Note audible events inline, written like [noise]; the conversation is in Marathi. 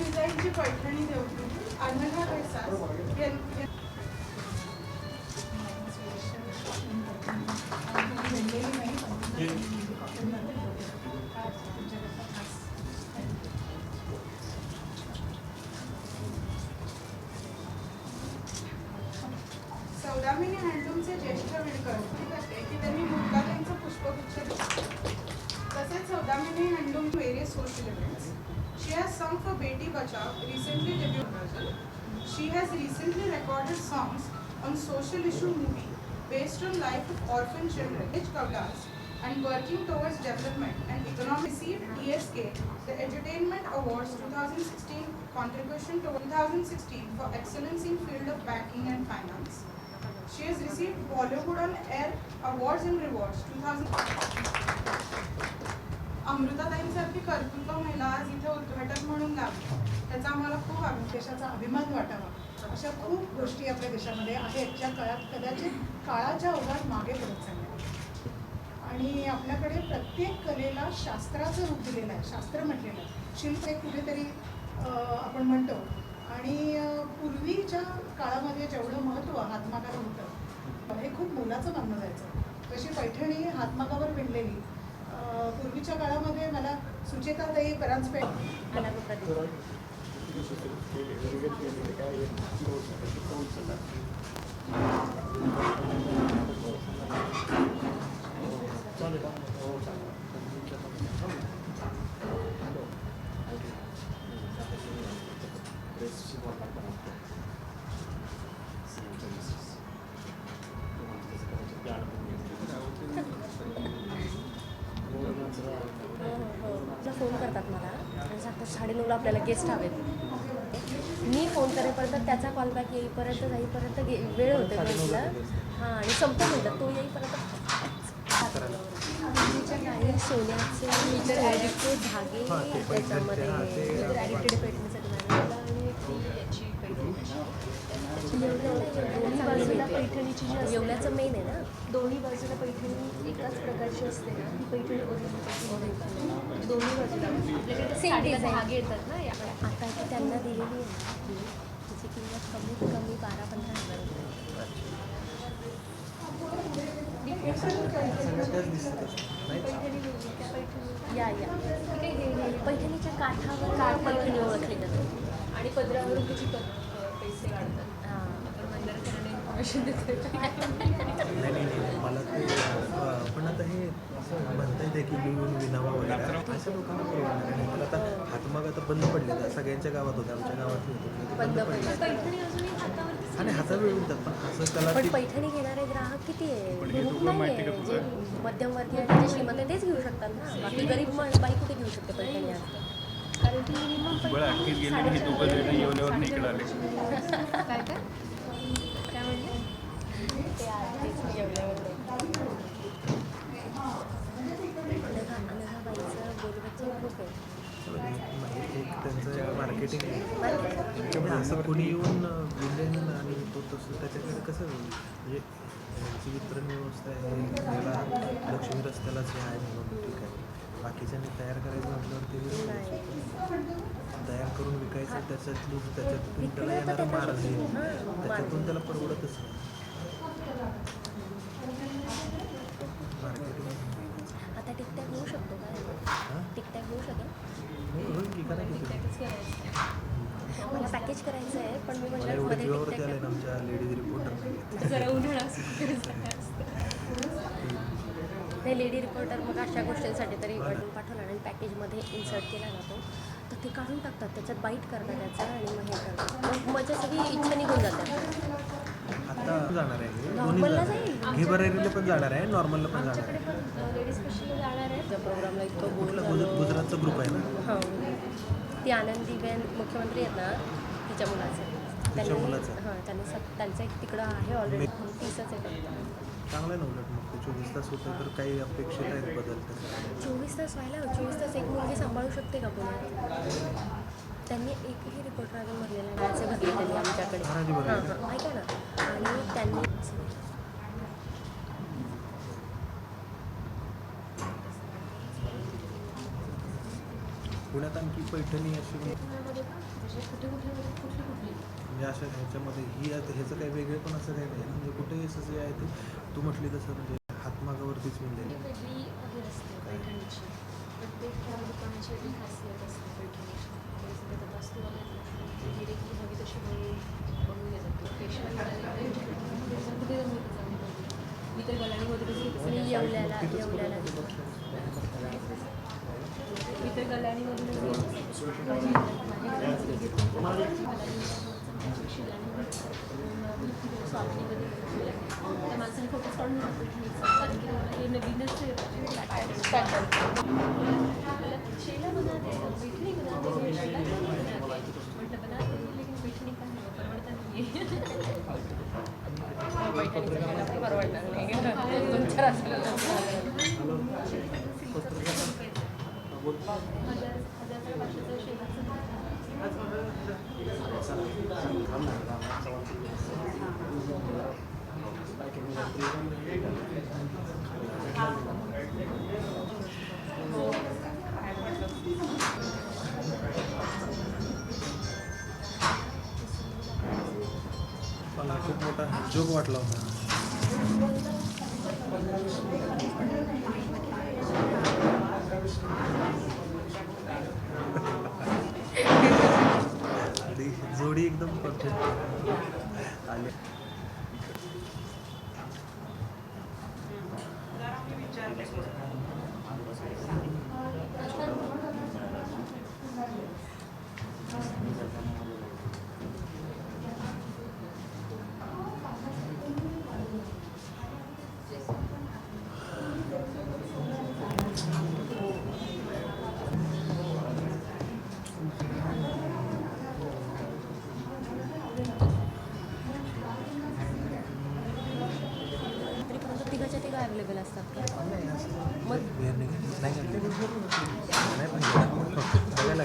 हाच डिझाईनची पैठणी देऊ अनघा पैसा सौदामिनी हँडलूमचे ज्येष्ठ विणकर की त्यांनी मुक्ताताईंचं पुष्पगुच्छ दिला. तसेच Saudamini handloom various social events She has sung for Beti Bachao, recently debuted version. She has recently recorded songs on social issue movie based on life of orphan children, rich Kavlas, and working towards development and economic received ESK, the Entertainment Awards 2016 contribution to 2016 for excellence in field of banking and finance. She has received Bollywood on Air Awards and Rewards 2000. अमृताताईंसारखी कर्तृत्व महिला आज इथे उद्घाटक म्हणून लागली. त्याचा आम्हाला खूप देशाचा अभिमान वाटावा. अशा खूप गोष्टी आपल्या देशामध्ये आहेत ज्या काळात कदाचित काळाच्या ओघात मागे पडत चालल्या आणि आपल्याकडे प्रत्येक कलेला शास्त्राचं रूप दिलेलं आहे शास्त्र म्हटलेलं आहे. शिल्प एक कुठेतरी आपण म्हणतो. आणि पूर्वीच्या काळामध्ये जेवढं महत्त्व हातमागाला होतं हे खूप मोलाचं मानलं जायचं. तशी पैठणी हातमागावर विणलेली पूर्वीच्या काळामध्ये मला सुचेताताई परांजपे चालेल. हो, साडेनऊला आपल्याला गेस्ट हवेत. मी फोन करेपर्यंत त्याचा कॉल बॅक येईपर्यंत जाईपर्यंत गे वेळ होते म्हटलं. हां आणि संपतं म्हटलं. तो येईपर्यंत काही सोन्याचे ॲडिक्टेड धागे त्याच्यामध्ये ॲडिक्टेड पैठणीसाठी मॅडम आणि ती याची पैठणीची जी असते येवल्याचं मेन आहे ना? दोन्ही बाजूला पैठणी एकाच प्रकारची असते ना ती पैठणी ओरिजिनल दोन्ही बाजूला. आपल्याकडे. धागे येतात ना आता ती त्यांना दिलेली आहे. ना तिची किंमत कमीत कमी बारा पंधरा हजार रुपये. या या. पैठणीच्या काठावर पैठणी ओळखली जाते. आणि पदरावरून त्याची प- अ, पैसे इन्फॉर्मेशन देतो मला ते पण आता हे असं म्हणता येते की लिहून विनावा वगैरे. अशा लोकांना परवडणार आहे. मला आता हातमाग आता बंद पडले आता सगळ्यांच्या गावात होते आमच्या गावात होते ते बंद पडले आणि हातात मिळतात पण असं त्याला पण पैठणी घेणारे ग्राहक किती आहे? खूप नाही आहे जे मध्यमवर्गीय श्रीमंत तेच घेऊ शकतात ना? बाकी गरीब माणूस बाई कुठे घेऊ शकते पैठणी आज? कारण ती मिनिमम बरं अख्खीच गेली हे दोघं जण येवल्यावर आले काय काय काय एक त्यांचं मार्केटिंग आहे. असं कोणी येऊन विलेन आणि तो तसं त्याच्याकडे कसं म्हणजे यांची वितरण व्यवस्था आहे याला लक्ष्मी रस्त्यालाच हे आहे म्हणून ठीक आहे. बाकीच्यांनी तयार करायचं म्हटल्यावर ते तयार करून विकायचं त्याच्यातली त्याच्यातून त्याला येणारा हां, margin. त्याच्यातून त्याला परवडतच नाही. मार्केटिंग आता टिकटॅक होऊ शकतो का? टिकटॅक होऊ शकेल? होईल की करा की तुम्ही. त्यातच करायचं. मला पॅकेज करायचं आहे पण मी आमच्या लेडीज रिपोर्टर. जरा उन्हाळा नाही लेडी रिपोर्टर मग अशा गोष्टींसाठी तरी काढून पाठवला आणि पॅकेजमध्ये इन्सर्ट केला जातो. तर ते काढून टाकतात त्याच्यात बाईट करतात त्याचं आणि मग हे करतात. मग माझ्या सगळी इच्छा निघून जाते. आता जाणार आहे. नॉर्मलला जाईल. पण जाणार आहे नॉर्मलला पण जाणार आमच्याकडे आहे पण लेडीज जाणार आहे. त्या प्रोग्रामला इतकं बोल कुठला गुज- गुजरातचा ग्रुप आहे ना? हां. ती आनंदीबेन मुख्यमंत्री आहेत ना तिच्या मुलाचे. मुलाचं? हां त्यांनी त्यांचं एक तिकडं आहे ऑलरेडी तीसच आहे. चांगलं आहे ना उलट ते चोवीस तास होतं तर काही अपेक्षित आहेत बदल. चोवीस तास व्हायला चोवीस तास एक मुलगी सांभाळू शकते का पुण्यात त्यांनी एकही रिपोर्टर अजून भरलेला नाही असे भरले त्यांनी आमच्याकडे. हां ऐका ना. आणि त्यांनी पुण्यात आणखी पैठणी अशी म्हणजे म्हणजे अशा ह्याच्यामध्ये ही आता ह्याचं काही वेगळे पण असं काही नाही. म्हणजे कुठेही असं जे आहे ते तू म्हटली तसं म्हणजे मिळेल वेगळी हे असते पैठणीची प्रत्येक दुकानाची वेगळी खासियत असते पैठणीची म्हणजे वस्तू डिरेक्टली हवी तशी बनवून येतात [laughs] कुठे मी तर येवल्याला येवल्याला मी तर गलाणीमधून माणसाने फोटोज काढून कारण की हे नवीनच शेला बनाते बैठणी बनाते शेला बनाते म्हटलं बनाते लेकिन बैठणी का नाही परवडता नाही परवडणार नाही दोन चार हजार हजार पाचशेचं शेलाचं मला खूप मोठा जोक वाटला होता जोडी एकदम परफेक्ट आली.